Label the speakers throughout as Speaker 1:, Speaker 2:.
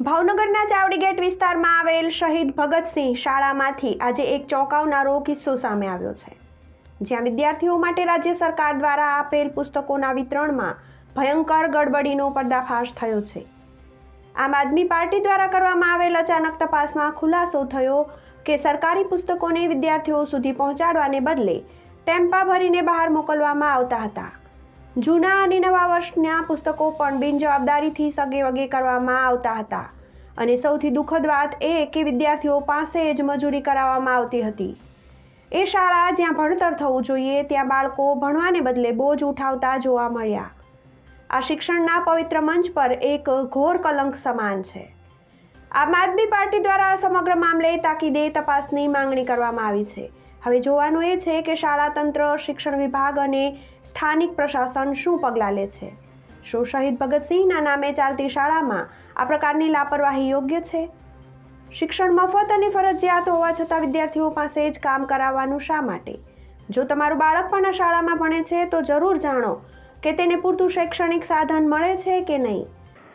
Speaker 1: ભાવનગરના ચાવડી ગેટ વિસ્તારમાં આવેલ શહીદ ભગતસિંહ શાળામાંથી આજે એક ચોંકાવનારો કિસ્સો સામે આવ્યો છે. જ્યાં વિદ્યાર્થીઓ માટે રાજ્ય સરકાર દ્વારા આપેલ પુસ્તકોના વિતરણમાં ભયંકર ગડબડીનો પર્દાફાશ થયો છે. આમ આદમી પાર્ટી દ્વારા કરવામાં આવેલ અચાનક તપાસમાં ખુલાસો થયો કે સરકારી પુસ્તકોને વિદ્યાર્થીઓ સુધી પહોંચાડવાને બદલે ટેમ્પા ભરીને બહાર મોકલવામાં આવતા હતા. જૂના અને નવા વર્ષના પુસ્તકો પણ બિનજવાબદારીથી સગે વગે કરવામાં આવતા હતા. અને સૌથી દુઃખદ વાત એ કે વિદ્યાર્થીઓ પાસે જ મજૂરી કરાવવામાં આવતી હતી. એ શાળા જ્યાં ભણતર થવું જોઈએ, ત્યાં બાળકો ભણવાને બદલે બોજ ઉઠાવતા જોવા મળ્યા. આ શિક્ષણના પવિત્ર મંચ પર એક ઘોર કલંક સમાન છે. આમ આદમી પાર્ટી દ્વારા સમગ્ર મામલે તાકીદે તપાસની માંગણી કરવામાં આવી છે. હવે જોવાનું એ છે કે શાળા તંત્ર, શિક્ષણ વિભાગ અને સ્થાનિક પ્રશાસન શું પગલાં લે છે? શું શહીદ ભગતસિંહના નામે ચાલતી શાળામાં આ પ્રકારની લાપરવાહી યોગ્ય છે? શિક્ષણ મફત અને ફરજિયાત હોવા છતાં વિદ્યાર્થીઓ પાસે જ કામ કરાવવાનું શા માટે? જો તમારું બાળક પણ આ શાળામાં ભણે છે, તો જરૂર જાણો કે તેને પૂરતું શૈક્ષણિક સાધન મળે છે કે નહીં.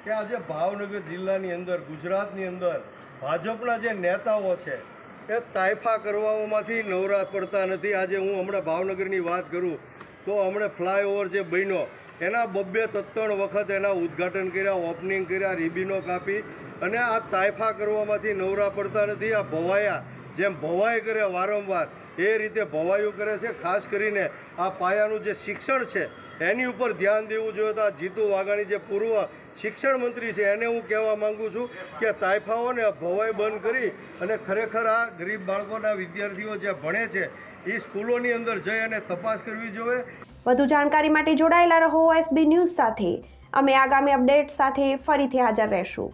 Speaker 2: કે આજે ભાવનગર જિલ્લાની અંદર, ગુજરાતની અંદર ભાજપના જે નેતાઓ છે એ તાયફા કરવાઓમાંથી નવરા પડતા નથી. આજે હું હમણાં ભાવનગરની વાત કરું, તો હમણાં ફ્લાયઓવર જે બન્યો, એના બબ્બે તત્તણ વખત એના ઉદ્ઘાટન કર્યા, ઓપનિંગ કર્યા, રીબીનો કાપી, અને આ તાયફા કરવામાંથી નવરા પડતા નથી. આ ભવાયા, જેમ ભવાઈ કરે વારંવાર એ રીતે ભવાયું કરે છે, ખાસ કરીને આ પાયાનું જે શિક્ષણ છે, એની ઉપર ધ્યાન દેવું જોઈએ. તો આ જીતુ વાઘાણી જે પૂર્વ શિક્ષણ મંત્રી છે, એને હું કહેવા માગું છું કે તાયફાઓને ભવાઈ બંધ કરી અને ખરેખર આ ગરીબ બાળકોના વિદ્યાર્થીઓ જે ભણે છે એ સ્કૂલોની અંદર જઈ અને તપાસ કરવી જોઈએ.
Speaker 1: વધુ જાણકારી માટે જોડાયેલા રહો એસબી ન્યૂઝ સાથે. અમે આગામી અપડેટ સાથે ફરીથી હાજર રહેશું.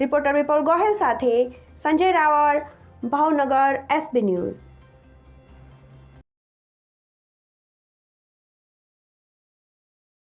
Speaker 1: રિપોર્ટર વિપુલ ગોહેલ સાથે સંજય રાવળ, ભાવનગર, એસબી ન્યૂઝ.